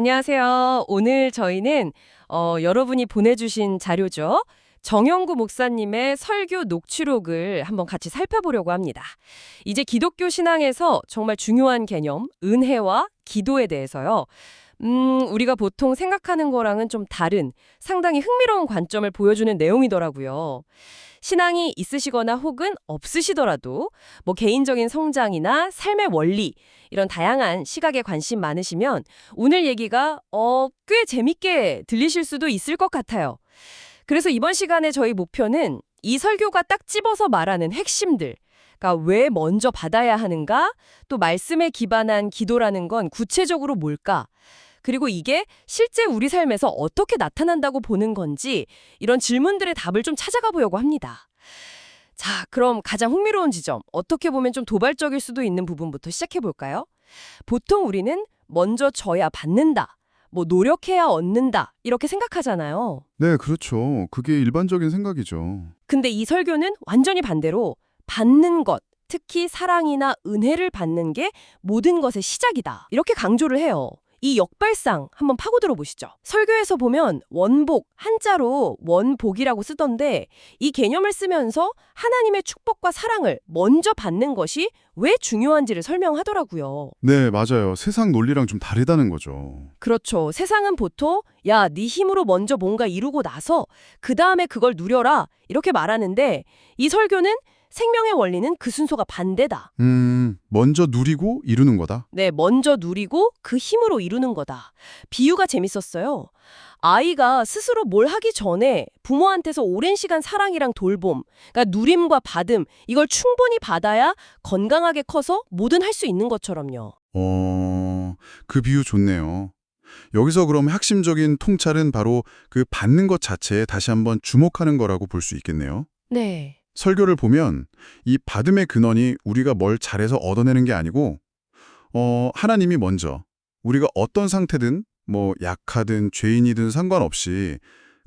안녕하세요. 오늘 저희는 어, 여러분이 보내주신 자료죠. 정영구 목사님의 설교 녹취록을 한번 같이 살펴보려고 합니다. 이제 기독교 신앙에서 정말 중요한 개념, 은혜와 기도에 대해서요. 음, 우리가 보통 생각하는 거랑은 좀 다른 상당히 흥미로운 관점을 보여주는 내용이더라고요. 신앙이 있으시거나 혹은 없으시더라도 뭐 개인적인 성장이나 삶의 원리 이런 다양한 시각에 관심 많으시면 오늘 얘기가 어, 꽤 재밌게 들리실 수도 있을 것 같아요. 그래서 이번 시간에 저희 목표는 이 설교가 딱 집어서 말하는 핵심들, 그러니까 왜 먼저 받아야 하는가, 또 말씀에 기반한 기도라는 건 구체적으로 뭘까, 그리고 이게 실제 우리 삶에서 어떻게 나타난다고 보는 건지 이런 질문들의 답을 좀 찾아가 보려고 합니다. 자, 그럼 가장 흥미로운 지점, 어떻게 보면 좀 도발적일 수도 있는 부분부터 시작해 볼까요? 보통 우리는 먼저 줘야 받는다, 뭐 노력해야 얻는다, 이렇게 생각하잖아요. 네, 그렇죠. 그게 일반적인 생각이죠. 근데 이 설교는 완전히 반대로 받는 것, 특히 사랑이나 은혜를 받는 게 모든 것의 시작이다. 이렇게 강조를 해요. 이 역발상 한번 파고들어 보시죠. 설교에서 보면 원복, 한자로 원복이라고 쓰던데 이 개념을 쓰면서 하나님의 축복과 사랑을 먼저 받는 것이 왜 중요한지를 설명하더라고요. 네, 맞아요. 세상 논리랑 좀 다르다는 거죠. 그렇죠. 세상은 보통 야, 네 힘으로 먼저 뭔가 이루고 나서 그 다음에 그걸 누려라 이렇게 말하는데 이 설교는 생명의 원리는 그 순서가 반대다. 음, 먼저 누리고 이루는 거다. 네, 먼저 누리고 그 힘으로 이루는 거다. 비유가 재밌었어요. 아이가 스스로 뭘 하기 전에 부모한테서 오랜 시간 사랑이랑 돌봄, 그러니까 누림과 받음, 이걸 충분히 받아야 건강하게 커서 뭐든 할 수 있는 것처럼요. 어, 그 비유 좋네요. 여기서 그럼 핵심적인 통찰은 바로 그 받는 것 자체에 다시 한번 주목하는 거라고 볼 수 있겠네요. 네. 설교를 보면 이 받음의 근원이 우리가 뭘 잘해서 얻어내는 게 아니고 어, 하나님이 먼저 우리가 어떤 상태든 뭐 약하든 죄인이든 상관없이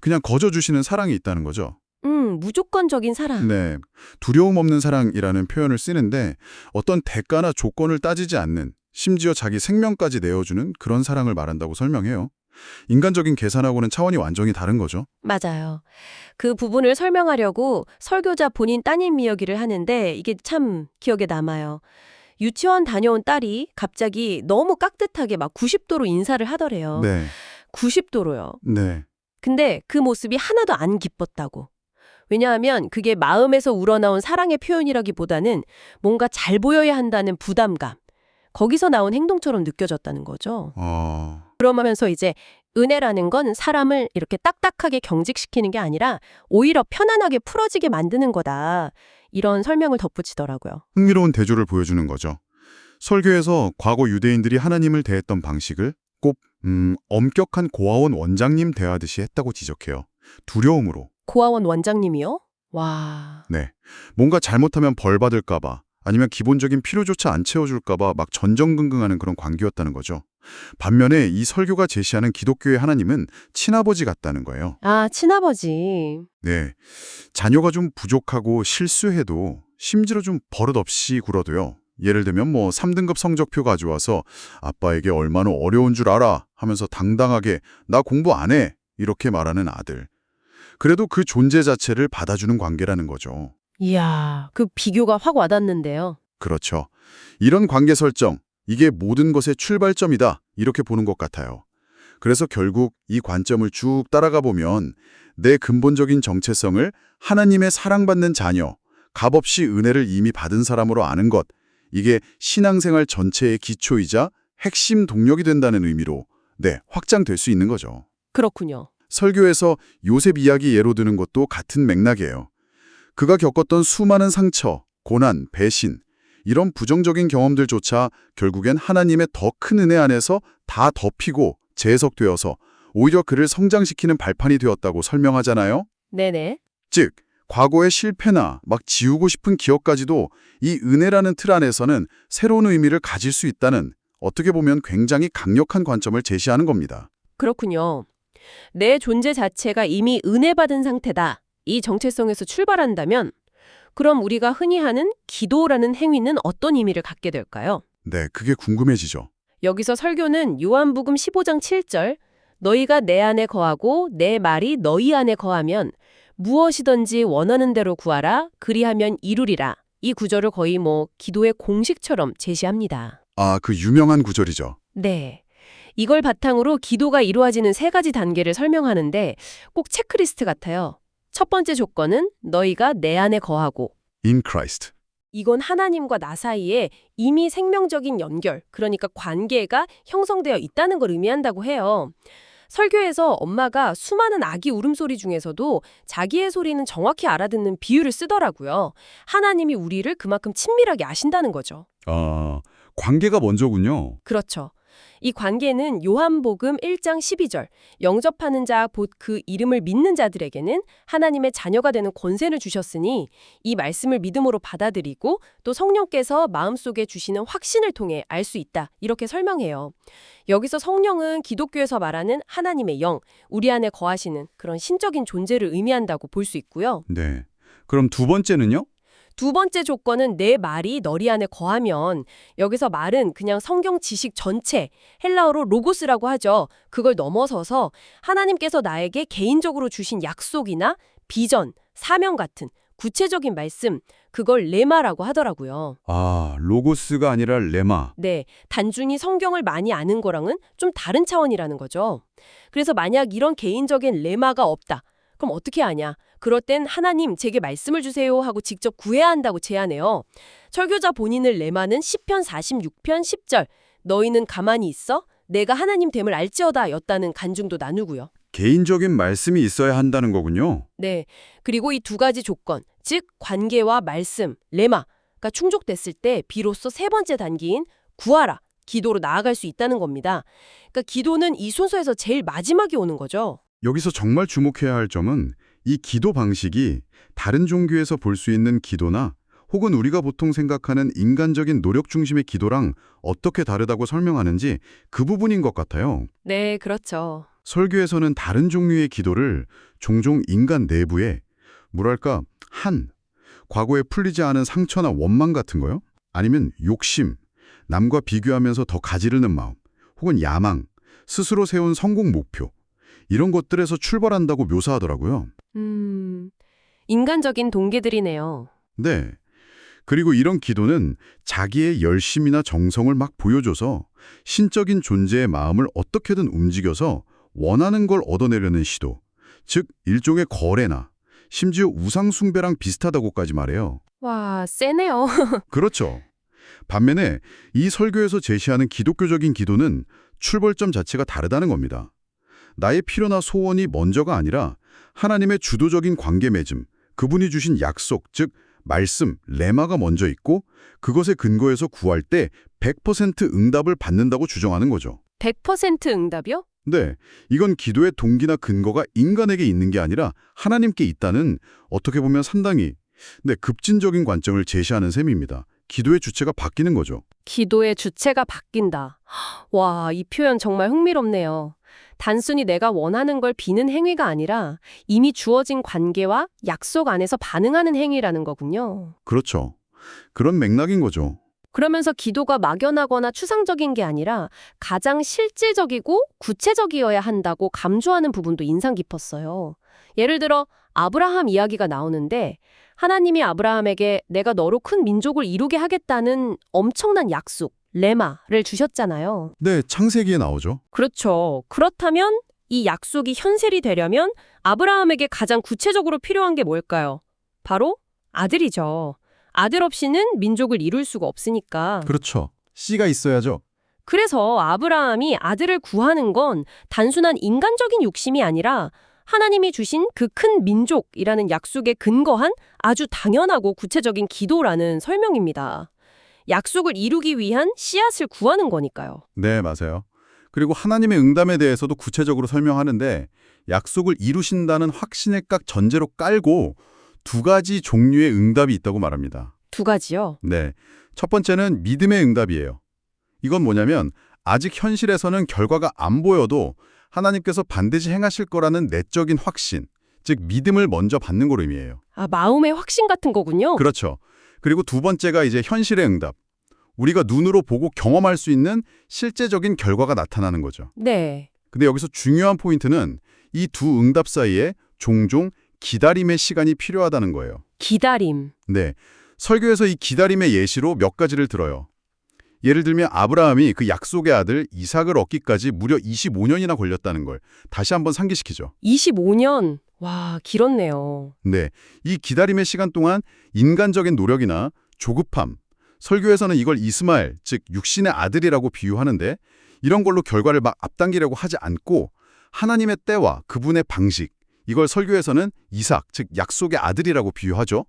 그냥 거저 주시는 사랑이 있다는 거죠. 음, 무조건적인 사랑. 네. 두려움 없는 사랑이라는 표현을 쓰는데 어떤 대가나 조건을 따지지 않는 심지어 자기 생명까지 내어주는 그런 사랑을 말한다고 설명해요. 인간적인 계산하고는 차원이 완전히 다른 거죠. 맞아요. 그 부분을 설명하려고 설교자 본인 따님 이야기를 하는데 이게 참 기억에 남아요. 유치원 다녀온 딸이 갑자기 너무 깍듯하게 막 90도로 인사를 하더래요. 네. 90도로요. 네. 근데 그 모습이 하나도 안 기뻤다고. 왜냐하면 그게 마음에서 우러나온 사랑의 표현이라기보다는 뭔가 잘 보여야 한다는 부담감. 거기서 나온 행동처럼 느껴졌다는 거죠. 어. 그러면서 이제 은혜라는 건 사람을 이렇게 딱딱하게 경직시키는 게 아니라 오히려 편안하게 풀어지게 만드는 거다. 이런 설명을 덧붙이더라고요. 흥미로운 대조를 보여주는 거죠. 설교에서 과거 유대인들이 하나님을 대했던 방식을 꼭 음, 엄격한 고아원 원장님 대하듯이 했다고 지적해요. 두려움으로. 고아원 원장님이요? 와. 네. 뭔가 잘못하면 벌 받을까 봐 아니면 기본적인 필요조차 안 채워줄까 봐 막 전전긍긍하는 그런 관계였다는 거죠. 반면에 이 설교가 제시하는 기독교의 하나님은 친아버지 같다는 거예요. 아, 친아버지. 네. 자녀가 좀 부족하고 실수해도 심지어 좀 버릇없이 굴어도요. 예를 들면 뭐 3등급 성적표 가져와서 아빠에게 얼마나 어려운 줄 알아 하면서 당당하게 나 공부 안 해. 이렇게 말하는 아들. 그래도 그 존재 자체를 받아주는 관계라는 거죠. 이야, 그 비교가 확 와닿는데요. 그렇죠. 이런 관계 설정, 이게 모든 것의 출발점이다. 이렇게 보는 것 같아요. 그래서 결국 이 관점을 쭉 따라가 보면 내 근본적인 정체성을 하나님의 사랑받는 자녀, 값없이 은혜를 이미 받은 사람으로 아는 것, 이게 신앙생활 전체의 기초이자 핵심 동력이 된다는 의미로 네, 확장될 수 있는 거죠. 그렇군요. 설교에서 요셉 이야기 예로 드는 것도 같은 맥락이에요. 그가 겪었던 수많은 상처, 고난, 배신, 이런 부정적인 경험들조차 결국엔 하나님의 더 큰 은혜 안에서 다 덮이고 재해석되어서 오히려 그를 성장시키는 발판이 되었다고 설명하잖아요. 네네. 즉, 과거의 실패나 막 지우고 싶은 기억까지도 이 은혜라는 틀 안에서는 새로운 의미를 가질 수 있다는 어떻게 보면 굉장히 강력한 관점을 제시하는 겁니다. 그렇군요. 내 존재 자체가 이미 은혜 받은 상태다. 이 정체성에서 출발한다면 그럼 우리가 흔히 하는 기도라는 행위는 어떤 의미를 갖게 될까요? 네, 그게 궁금해지죠. 여기서 설교는 요한복음 15장 7절 너희가 내 안에 거하고 내 말이 너희 안에 거하면 무엇이든지 원하는 대로 구하라 그리하면 이루리라. 이 구절을 거의 뭐 기도의 공식처럼 제시합니다. 아, 그 유명한 구절이죠. 네. 이걸 바탕으로 기도가 이루어지는 세 가지 단계를 설명하는데 꼭 체크리스트 같아요. 첫 번째 조건은 너희가 내 안에 거하고 In Christ. 이건 하나님과 나 사이에 이미 생명적인 연결, 그러니까 관계가 형성되어 있다는 걸 의미한다고 해요. 설교에서 엄마가 수많은 아기 울음소리 중에서도 자기의 소리는 정확히 알아듣는 비유를 쓰더라고요. 하나님이 우리를 그만큼 친밀하게 아신다는 거죠. 아, 관계가 먼저군요. 그렇죠. 이 관계는 요한복음 1장 12절 영접하는 자 곧 그 이름을 믿는 자들에게는 하나님의 자녀가 되는 권세를 주셨으니 이 말씀을 믿음으로 받아들이고 또 성령께서 마음속에 주시는 확신을 통해 알 수 있다. 이렇게 설명해요. 여기서 성령은 기독교에서 말하는 하나님의 영, 우리 안에 거하시는 그런 신적인 존재를 의미한다고 볼 수 있고요. 네. 그럼 두 번째는요? 두 번째 조건은 내 말이 너리 안에 거하면 여기서 말은 그냥 성경 지식 전체 헬라어로 로고스라고 하죠. 그걸 넘어서서 하나님께서 나에게 개인적으로 주신 약속이나 비전, 사명 같은 구체적인 말씀 그걸 레마라고 하더라고요. 아, 로고스가 아니라 레마. 네, 단순히 성경을 많이 아는 거랑은 좀 다른 차원이라는 거죠. 그래서 만약 이런 개인적인 레마가 없다. 그럼 어떻게 하냐? 그럴 땐 하나님 제게 말씀을 주세요 하고 직접 구해야 한다고 제안해요. 설교자 본인을 레마는 시편 46편 10절 너희는 가만히 있어 내가 하나님 됨을 알지어다 였다는 간증도 나누고요. 개인적인 말씀이 있어야 한다는 거군요. 네. 그리고 이 두 가지 조건, 즉 관계와 말씀, 레마가 충족됐을 때 비로소 세 번째 단계인 구하라, 기도로 나아갈 수 있다는 겁니다. 그러니까 기도는 이 순서에서 제일 마지막에 오는 거죠. 여기서 정말 주목해야 할 점은 이 기도 방식이 다른 종교에서 볼 수 있는 기도나 혹은 우리가 보통 생각하는 인간적인 노력 중심의 기도랑 어떻게 다르다고 설명하는지 그 부분인 것 같아요. 네, 그렇죠. 설교에서는 다른 종류의 기도를 종종 인간 내부에 뭐랄까 한 과거에 풀리지 않은 상처나 원망 같은 거요? 아니면 욕심, 남과 비교하면서 더 가지르는 마음, 혹은 야망, 스스로 세운 성공 목표 이런 것들에서 출발한다고 묘사하더라고요. 음, 인간적인 동기들이네요. 네. 그리고 이런 기도는 자기의 열심이나 정성을 막 보여줘서 신적인 존재의 마음을 어떻게든 움직여서 원하는 걸 얻어내려는 시도, 즉 일종의 거래나 심지어 우상숭배랑 비슷하다고까지 말해요. 와, 세네요. 그렇죠. 반면에 이 설교에서 제시하는 기독교적인 기도는 출발점 자체가 다르다는 겁니다. 나의 필요나 소원이 먼저가 아니라 하나님의 주도적인 관계 맺음, 그분이 주신 약속, 즉 말씀, 레마가 먼저 있고 그것에 근거해서 구할 때 100% 응답을 받는다고 주장하는 거죠. 100% 응답이요? 네, 이건 기도의 동기나 근거가 인간에게 있는 게 아니라 하나님께 있다는 어떻게 보면 상당히 네, 급진적인 관점을 제시하는 셈입니다. 기도의 주체가 바뀌는 거죠. 기도의 주체가 바뀐다. 와, 이 표현 정말 흥미롭네요. 단순히 내가 원하는 걸 비는 행위가 아니라 이미 주어진 관계와 약속 안에서 반응하는 행위라는 거군요. 그렇죠. 그런 맥락인 거죠. 그러면서 기도가 막연하거나 추상적인 게 아니라 가장 실질적이고 구체적이어야 한다고 강조하는 부분도 인상 깊었어요. 예를 들어 아브라함 이야기가 나오는데 하나님이 아브라함에게 내가 너로 큰 민족을 이루게 하겠다는 엄청난 약속, 레마를 주셨잖아요. 네, 창세기에 나오죠. 그렇죠. 그렇다면 이 약속이 현실이 되려면 아브라함에게 가장 구체적으로 필요한 게 뭘까요? 바로 아들이죠. 아들 없이는 민족을 이룰 수가 없으니까. 그렇죠. 씨가 있어야죠. 그래서 아브라함이 아들을 구하는 건 단순한 인간적인 욕심이 아니라 하나님이 주신 그 큰 민족이라는 약속에 근거한 아주 당연하고 구체적인 기도라는 설명입니다. 약속을 이루기 위한 씨앗을 구하는 거니까요. 네, 맞아요. 그리고 하나님의 응답에 대해서도 구체적으로 설명하는데 약속을 이루신다는 확신을 깍 전제로 깔고 두 가지 종류의 응답이 있다고 말합니다. 두 가지요. 네. 첫 번째는 믿음의 응답이에요. 이건 뭐냐면 아직 현실에서는 결과가 안 보여도 하나님께서 반드시 행하실 거라는 내적인 확신, 즉 믿음을 먼저 받는 걸 의미해요. 아, 마음의 확신 같은 거군요. 그렇죠. 그리고 두 번째가 이제 현실의 응답. 우리가 눈으로 보고 경험할 수 있는 실제적인 결과가 나타나는 거죠. 네. 근데 여기서 중요한 포인트는 이 두 응답 사이에 종종 기다림의 시간이 필요하다는 거예요. 기다림. 네. 설교에서 이 기다림의 예시로 몇 가지를 들어요. 예를 들면 아브라함이 그 약속의 아들 이삭을 얻기까지 무려 25년이나 걸렸다는 걸 다시 한번 상기시키죠. 25년. 와, 길었네요. 네. 이 기다림의 시간 동안 인간적인 노력이나 조급함, 설교에서는 이걸 이스마엘, 즉 육신의 아들이라고 비유하는데 이런 걸로 결과를 막 앞당기려고 하지 않고 하나님의 때와 그분의 방식, 이걸 설교에서는 이삭, 즉 약속의 아들이라고 비유하죠.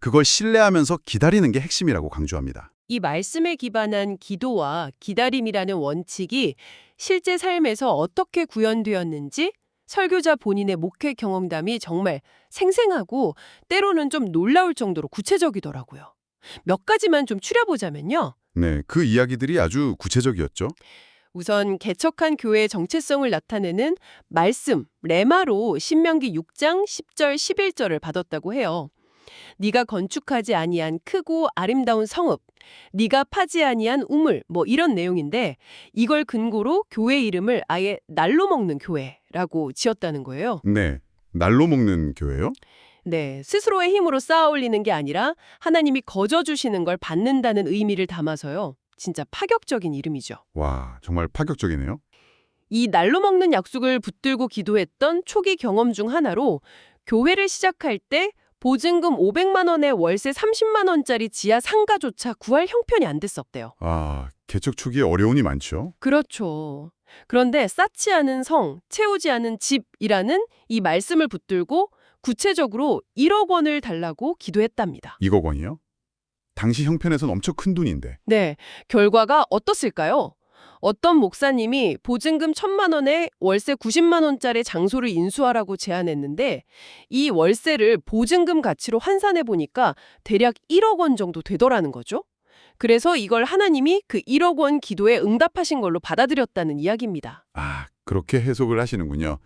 그걸 신뢰하면서 기다리는 게 핵심이라고 강조합니다. 이 말씀에 기반한 기도와 기다림이라는 원칙이 실제 삶에서 어떻게 구현되었는지 설교자 본인의 목회 경험담이 정말 생생하고 때로는 좀 놀라울 정도로 구체적이더라고요. 몇 가지만 좀 추려보자면요. 네, 그 이야기들이 아주 구체적이었죠. 우선 개척한 교회의 정체성을 나타내는 말씀, 레마로 신명기 6장 10절 11절을 받았다고 해요. 네가 건축하지 아니한 크고 아름다운 성읍, 네가 파지 아니한 우물, 뭐 이런 내용인데 이걸 근거로 교회 이름을 아예 날로 먹는 교회 라고 지었다는 거예요. 네, 날로 먹는 교회요? 네, 스스로의 힘으로 쌓아 올리는 게 아니라 하나님이 거저 주시는 걸 받는다는 의미를 담아서요. 진짜 파격적인 이름이죠. 와, 정말 파격적이네요. 이 날로 먹는 약속을 붙들고 기도했던 초기 경험 중 하나로 교회를 시작할 때 보증금 500만 원에 월세 30만 원짜리 지하 상가조차 구할 형편이 안 됐었대요. 아, 개척 초기에 어려움이 많죠. 그렇죠. 그런데 쌓지 않은 성, 채우지 않은 집이라는 이 말씀을 붙들고 구체적으로 1억 원을 달라고 기도했답니다. 2억 원이요? 당시 형편에선 엄청 큰 돈인데. 네, 결과가 어떻을까요? 어떤 목사님이 보증금 천만 원에 월세 90만 원짜리 장소를 인수하라고 제안했는데 이 월세를 보증금 가치로 환산해 보니까 대략 1억 원 정도 되더라는 거죠. 그래서 이걸 하나님이 그 1억 원 기도에 응답하신 걸로 받아들였다는 이야기입니다. 아, 그렇게 해석을 하시는군요.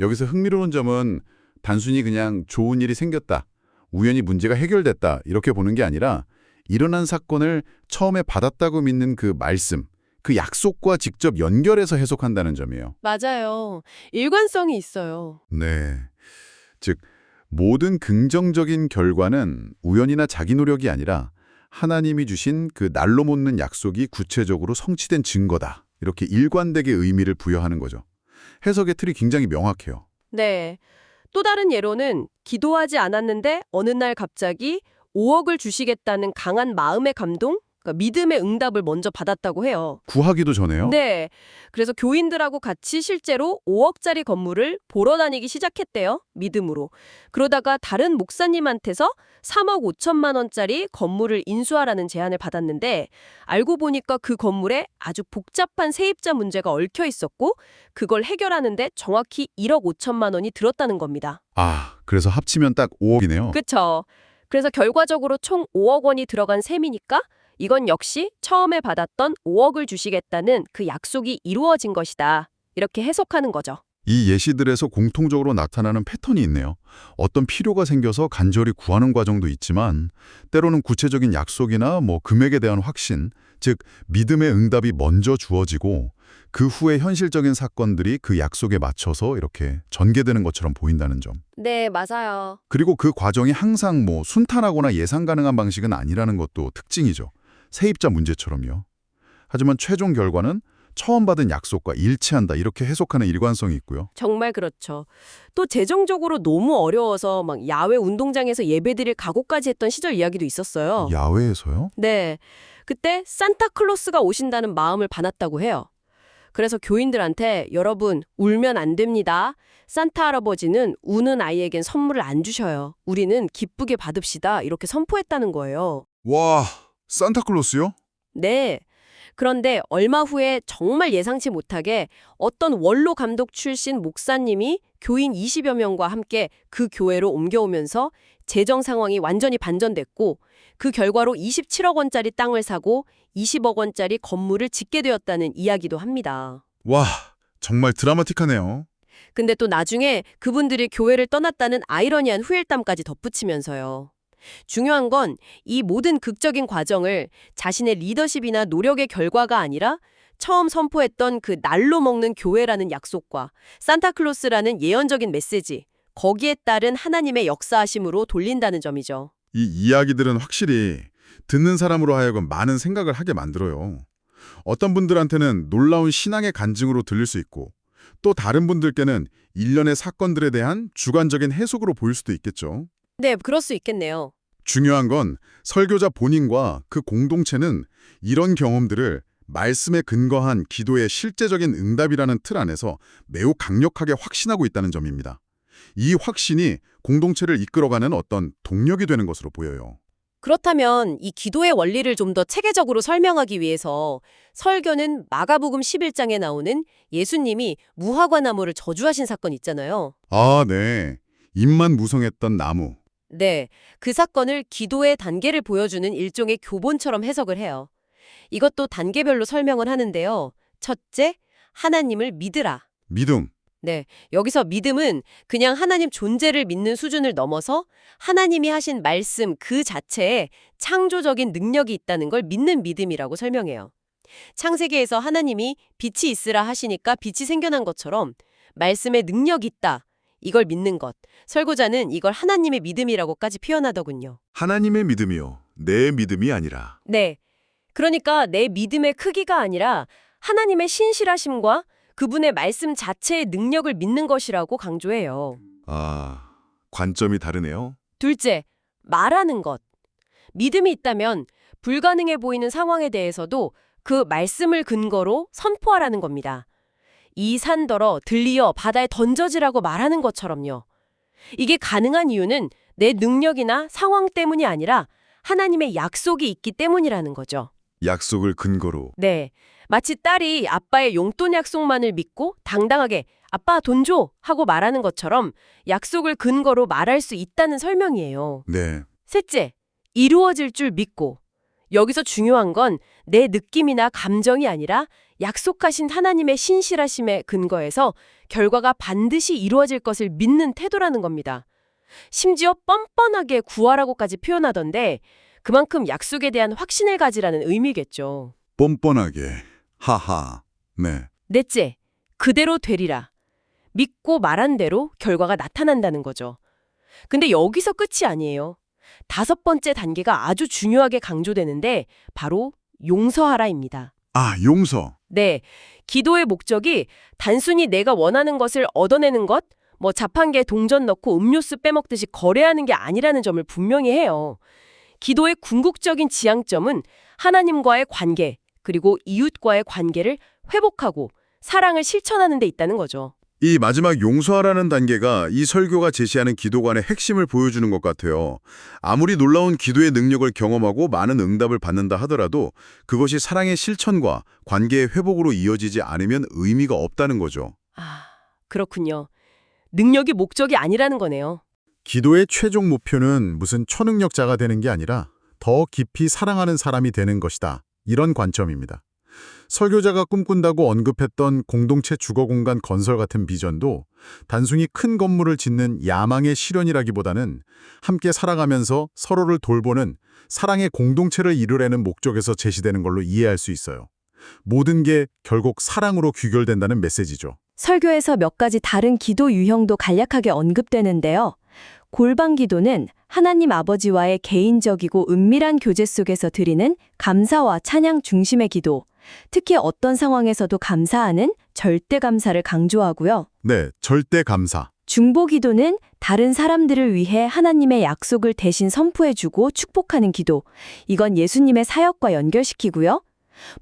여기서 흥미로운 점은 단순히 그냥 좋은 일이 생겼다, 우연히 문제가 해결됐다 이렇게 보는 게 아니라 일어난 사건을 처음에 받았다고 믿는 그 말씀, 그 약속과 직접 연결해서 해석한다는 점이에요. 맞아요. 일관성이 있어요. 네. 즉, 모든 긍정적인 결과는 우연이나 자기 노력이 아니라 하나님이 주신 그 날로 못는 약속이 구체적으로 성취된 증거다. 이렇게 일관되게 의미를 부여하는 거죠. 해석의 틀이 굉장히 명확해요. 네. 또 다른 예로는 기도하지 않았는데 어느 날 갑자기 5억을 주시겠다는 강한 마음의 감동, 그러니까 믿음의 응답을 먼저 받았다고 해요. 구하기도 전에요? 네. 그래서 교인들하고 같이 실제로 5억짜리 건물을 보러 다니기 시작했대요. 믿음으로. 그러다가 다른 목사님한테서 3억 5천만 원짜리 건물을 인수하라는 제안을 받았는데 알고 보니까 그 건물에 아주 복잡한 세입자 문제가 얽혀 있었고 그걸 해결하는데 정확히 1억 5천만 원이 들었다는 겁니다. 아, 그래서 합치면 딱 5억이네요. 그쵸. 그래서 결과적으로 총 5억 원이 들어간 셈이니까 이건 역시 처음에 받았던 5억을 주시겠다는 그 약속이 이루어진 것이다. 이렇게 해석하는 거죠. 이 예시들에서 공통적으로 나타나는 패턴이 있네요. 어떤 필요가 생겨서 간절히 구하는 과정도 있지만 때로는 구체적인 약속이나 뭐 금액에 대한 확신, 즉 믿음의 응답이 먼저 주어지고 그 후에 현실적인 사건들이 그 약속에 맞춰서 이렇게 전개되는 것처럼 보인다는 점. 네, 맞아요. 그리고 그 과정이 항상 뭐 순탄하거나 예상 가능한 방식은 아니라는 것도 특징이죠. 세입자 문제처럼요. 하지만 최종 결과는 처음 받은 약속과 일치한다 이렇게 해석하는 일관성이 있고요. 정말 그렇죠. 또 재정적으로 너무 어려워서 막 야외 운동장에서 예배드릴 각오까지 했던 시절 이야기도 있었어요. 야외에서요? 네. 그때 산타클로스가 오신다는 마음을 받았다고 해요. 그래서 교인들한테 여러분 울면 안 됩니다. 산타 할아버지는 우는 아이에겐 선물을 안 주셔요. 우리는 기쁘게 받읍시다. 이렇게 선포했다는 거예요. 와, 산타클로스요? 네. 그런데 얼마 후에 정말 예상치 못하게 어떤 원로 감독 출신 목사님이 교인 20여 명과 함께 그 교회로 옮겨오면서 재정 상황이 완전히 반전됐고 그 결과로 27억 원짜리 땅을 사고 20억 원짜리 건물을 짓게 되었다는 이야기도 합니다. 와, 정말 드라마틱하네요. 근데 또 나중에 그분들이 교회를 떠났다는 아이러니한 후일담까지 덧붙이면서요. 중요한 건 이 모든 극적인 과정을 자신의 리더십이나 노력의 결과가 아니라 처음 선포했던 그 날로 먹는 교회라는 약속과 산타클로스라는 예언적인 메시지, 거기에 따른 하나님의 역사하심으로 돌린다는 점이죠. 이 이야기들은 확실히 듣는 사람으로 하여금 많은 생각을 하게 만들어요. 어떤 분들한테는 놀라운 신앙의 간증으로 들릴 수 있고 또 다른 분들께는 일련의 사건들에 대한 주관적인 해석으로 보일 수도 있겠죠. 네, 그럴 수 있겠네요. 중요한 건 설교자 본인과 그 공동체는 이런 경험들을 말씀에 근거한 기도의 실제적인 응답이라는 틀 안에서 매우 강력하게 확신하고 있다는 점입니다. 이 확신이 공동체를 이끌어가는 어떤 동력이 되는 것으로 보여요. 그렇다면 이 기도의 원리를 좀 더 체계적으로 설명하기 위해서 설교는 마가복음 11장에 나오는 예수님이 무화과 나무를 저주하신 사건 있잖아요. 아, 네. 입만 무성했던 나무. 네, 그 사건을 기도의 단계를 보여주는 일종의 교본처럼 해석을 해요. 이것도 단계별로 설명을 하는데요. 첫째, 하나님을 믿으라. 믿음. 네, 여기서 믿음은 그냥 하나님 존재를 믿는 수준을 넘어서 하나님이 하신 말씀 그 자체에 창조적인 능력이 있다는 걸 믿는 믿음이라고 설명해요. 창세기에서 하나님이 빛이 있으라 하시니까 빛이 생겨난 것처럼 말씀에 능력이 있다. 이걸 믿는 것. 설고자는 이걸 하나님의 믿음이라고까지 표현하더군요. 하나님의 믿음이요. 내 믿음이 아니라. 네. 그러니까 내 믿음의 크기가 아니라 하나님의 신실하심과 그분의 말씀 자체의 능력을 믿는 것이라고 강조해요. 아, 관점이 다르네요. 둘째, 말하는 것. 믿음이 있다면 불가능해 보이는 상황에 대해서도 그 말씀을 근거로 선포하라는 겁니다. 이 산더러 들리어 바다에 던져지라고 말하는 것처럼요. 이게 가능한 이유는 내 능력이나 상황 때문이 아니라 하나님의 약속이 있기 때문이라는 거죠. 약속을 근거로. 네. 마치 딸이 아빠의 용돈 약속만을 믿고 당당하게 아빠 돈 줘! 하고 말하는 것처럼 약속을 근거로 말할 수 있다는 설명이에요. 네. 셋째, 이루어질 줄 믿고. 여기서 중요한 건 내 느낌이나 감정이 아니라 약속하신 하나님의 신실하심에 근거해서 결과가 반드시 이루어질 것을 믿는 태도라는 겁니다. 심지어 뻔뻔하게 구하라고까지 표현하던데 그만큼 약속에 대한 확신을 가지라는 의미겠죠. 뻔뻔하게. 하하. 네. 넷째, 그대로 되리라. 믿고 말한 대로 결과가 나타난다는 거죠. 근데 여기서 끝이 아니에요. 다섯 번째 단계가 아주 중요하게 강조되는데 바로 용서하라입니다. 아, 용서. 네, 기도의 목적이 단순히 내가 원하는 것을 얻어내는 것, 뭐 자판기에 동전 넣고 음료수 빼먹듯이 거래하는 게 아니라는 점을 분명히 해요. 기도의 궁극적인 지향점은 하나님과의 관계, 그리고 이웃과의 관계를 회복하고 사랑을 실천하는 데 있다는 거죠. 이 마지막 용서하라는 단계가 이 설교가 제시하는 기도관의 핵심을 보여주는 것 같아요. 아무리 놀라운 기도의 능력을 경험하고 많은 응답을 받는다 하더라도 그것이 사랑의 실천과 관계의 회복으로 이어지지 않으면 의미가 없다는 거죠. 아, 그렇군요. 능력이 목적이 아니라는 거네요. 기도의 최종 목표는 무슨 초능력자가 되는 게 아니라 더 깊이 사랑하는 사람이 되는 것이다. 이런 관점입니다. 설교자가 꿈꾼다고 언급했던 공동체 주거 공간 건설 같은 비전도 단순히 큰 건물을 짓는 야망의 실현이라기보다는 함께 살아가면서 서로를 돌보는 사랑의 공동체를 이루려는 목적에서 제시되는 걸로 이해할 수 있어요. 모든 게 결국 사랑으로 귀결된다는 메시지죠. 설교에서 몇 가지 다른 기도 유형도 간략하게 언급되는데요. 골방 기도는 하나님 아버지와의 개인적이고 은밀한 교제 속에서 드리는 감사와 찬양 중심의 기도, 특히 어떤 상황에서도 감사하는 절대 감사를 강조하고요. 네, 절대 감사. 중보 기도는 다른 사람들을 위해 하나님의 약속을 대신 선포해주고 축복하는 기도. 이건 예수님의 사역과 연결시키고요.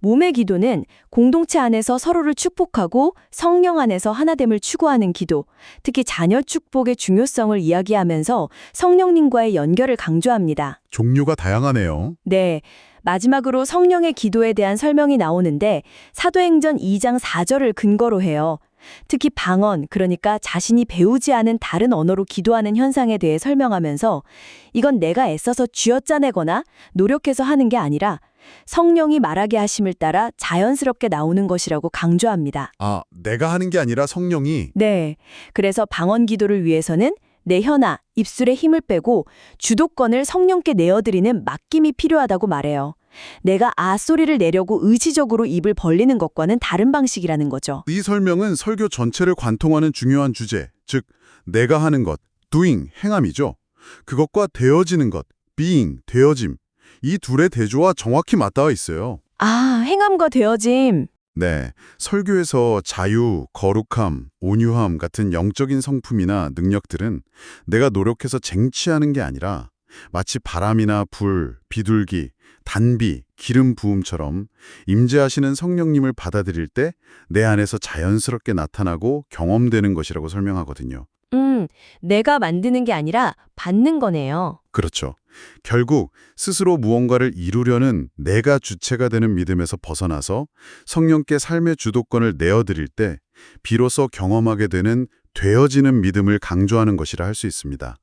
몸의 기도는 공동체 안에서 서로를 축복하고 성령 안에서 하나됨을 추구하는 기도. 특히 자녀 축복의 중요성을 이야기하면서 성령님과의 연결을 강조합니다. 종류가 다양하네요. 네. 마지막으로 성령의 기도에 대한 설명이 나오는데 사도행전 2장 4절을 근거로 해요. 특히 방언, 그러니까 자신이 배우지 않은 다른 언어로 기도하는 현상에 대해 설명하면서 이건 내가 애써서 쥐어짜내거나 노력해서 하는 게 아니라 성령이 말하게 하심을 따라 자연스럽게 나오는 것이라고 강조합니다. 아, 내가 하는 게 아니라 성령이 네. 그래서 방언 기도를 위해서는 내 혀나 입술에 힘을 빼고 주도권을 성령께 내어드리는 맡김이 필요하다고 말해요. 내가 아 소리를 내려고 의지적으로 입을 벌리는 것과는 다른 방식이라는 거죠. 이 설명은 설교 전체를 관통하는 중요한 주제, 즉 내가 하는 것, doing, 행함이죠. 그것과 되어지는 것, being, 되어짐. 이 둘의 대조와 정확히 맞닿아 있어요. 아, 행함과 되어짐. 네, 설교에서 자유, 거룩함, 온유함 같은 영적인 성품이나 능력들은 내가 노력해서 쟁취하는 게 아니라 마치 바람이나 불, 비둘기, 단비, 기름 부음처럼 임재하시는 성령님을 받아들일 때 내 안에서 자연스럽게 나타나고 경험되는 것이라고 설명하거든요. 음, 내가 만드는 게 아니라 받는 거네요. 그렇죠. 결국 스스로 무언가를 이루려는 내가 주체가 되는 믿음에서 벗어나서 성령께 삶의 주도권을 내어드릴 때 비로소 경험하게 되는 되어지는 믿음을 강조하는 것이라 할 수 있습니다.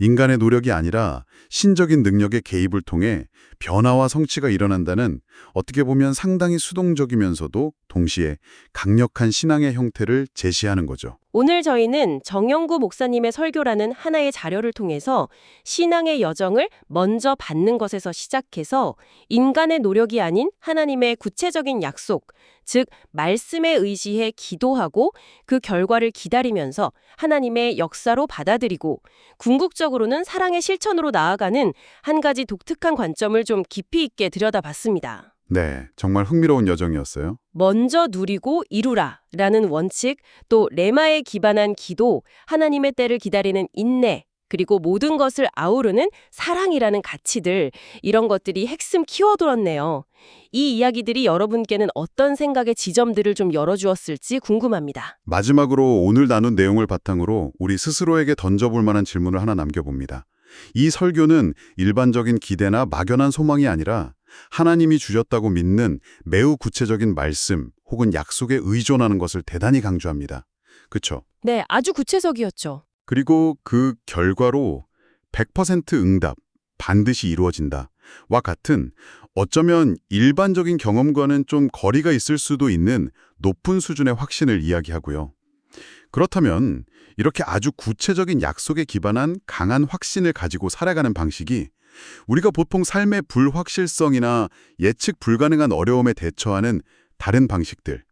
인간의 노력이 아니라 신적인 능력의 개입을 통해 변화와 성취가 일어난다는 어떻게 보면 상당히 수동적이면서도 동시에 강력한 신앙의 형태를 제시하는 거죠. 오늘 저희는 정영구 목사님의 설교라는 하나의 자료를 통해서 신앙의 여정을 먼저 받는 것에서 시작해서 인간의 노력이 아닌 하나님의 구체적인 약속, 즉 말씀에 의지해 기도하고 그 결과를 기다리면서 하나님의 역사로 받아들이고 궁극적으로는 사랑의 실천으로 나아가는 한 가지 독특한 관점을 좀 깊이 있게 들여다봤습니다. 네, 정말 흥미로운 여정이었어요. 먼저 누리고 이루라 라는 원칙, 또 레마에 기반한 기도, 하나님의 때를 기다리는 인내, 그리고 모든 것을 아우르는 사랑이라는 가치들, 이런 것들이 핵심 키워드였네요. 이 이야기들이 여러분께는 어떤 생각의 지점들을 좀 열어주었을지 궁금합니다. 마지막으로 오늘 나눈 내용을 바탕으로 우리 스스로에게 던져볼 만한 질문을 하나 남겨봅니다. 이 설교는 일반적인 기대나 막연한 소망이 아니라 하나님이 주셨다고 믿는 매우 구체적인 말씀 혹은 약속에 의존하는 것을 대단히 강조합니다. 그쵸? 네, 아주 구체적이었죠. 그리고 그 결과로 100% 응답, 반드시 이루어진다. 와 같은 어쩌면 일반적인 경험과는 좀 거리가 있을 수도 있는 높은 수준의 확신을 이야기하고요. 그렇다면 이렇게 아주 구체적인 약속에 기반한 강한 확신을 가지고 살아가는 방식이 우리가 보통 삶의 불확실성이나 예측 불가능한 어려움에 대처하는 다른 방식들,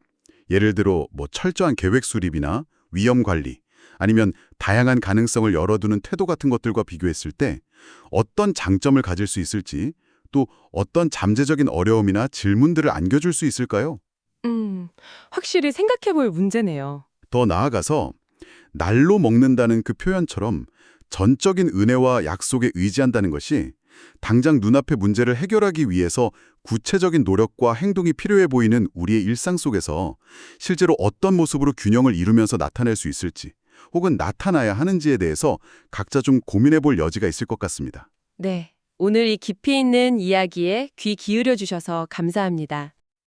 예를 들어 뭐 철저한 계획 수립이나 위험 관리, 아니면 다양한 가능성을 열어두는 태도 같은 것들과 비교했을 때 어떤 장점을 가질 수 있을지 또 어떤 잠재적인 어려움이나 질문들을 안겨줄 수 있을까요? 음, 확실히 생각해볼 문제네요. 더 나아가서 날로 먹는다는 그 표현처럼 전적인 은혜와 약속에 의지한다는 것이 당장 눈앞의 문제를 해결하기 위해서 구체적인 노력과 행동이 필요해 보이는 우리의 일상 속에서 실제로 어떤 모습으로 균형을 이루면서 나타낼 수 있을지 혹은 나타나야 하는지에 대해서 각자 좀 고민해 볼 여지가 있을 것 같습니다. 네, 오늘 이 깊이 있는 이야기에 귀 기울여 주셔서 감사합니다.